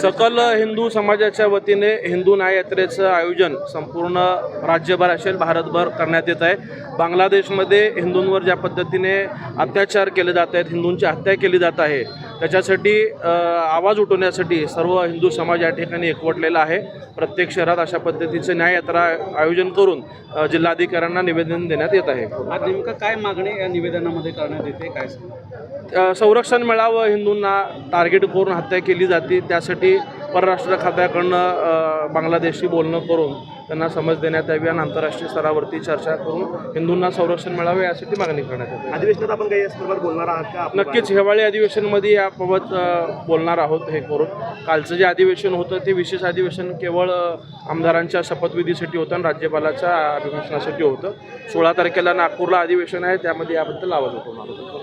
सकल हिंदू समाजाच्या वतीने हिंदू न्याय यात्रेचं आयोजन संपूर्ण राज्यभर असेल भारतभर करण्यात येत आहे. बांगलादेशमध्ये हिंदूंवर ज्या पद्धतीने अत्याचार केले जात आहेत हिंदूंची हत्या केली जात आहे त्याच्यासाठी आवाज उठवण्यासाठी सर्व हिंदू समाज या ठिकाणी एकवटलेला आहे. प्रत्येक शहरात अशा पद्धतीचं न्याय यात्रा आयोजन करून जिल्हाधिकाऱ्यांना निवेदन देण्यात येत आहे. नेमकं काय मागणी या निवेदनामध्ये करण्यात येते काय संरक्षण मिळावं हिंदूंना टार्गेट करून हत्या केली जाते त्यासाठी परराष्ट्र खात्याकडनं अ, बांगलादेशशी बोलणं करून त्यांना समज देण्यात यावी आणि आंतरराष्ट्रीय स्तरावरती चर्चा करून हिंदूंना संरक्षण मिळावे यासाठी मागणी करण्यात येते. अधिवेशनात आपण काही यासंदर्भात बोलणार आहात का? नक्कीच हिवाळी अधिवेशनमध्ये याबाबत बोलणार आहोत हे करून. कालचं जे अधिवेशन होतं ते विशेष अधिवेशन केवळ आमदारांच्या शपथविधीसाठी होतं आणि राज्यपालाच्या अभिभाषणासाठी होतं. सोळा तारखेला नागपूरला अधिवेशन आहे त्यामध्ये याबद्दल आवाज उठवणार होतो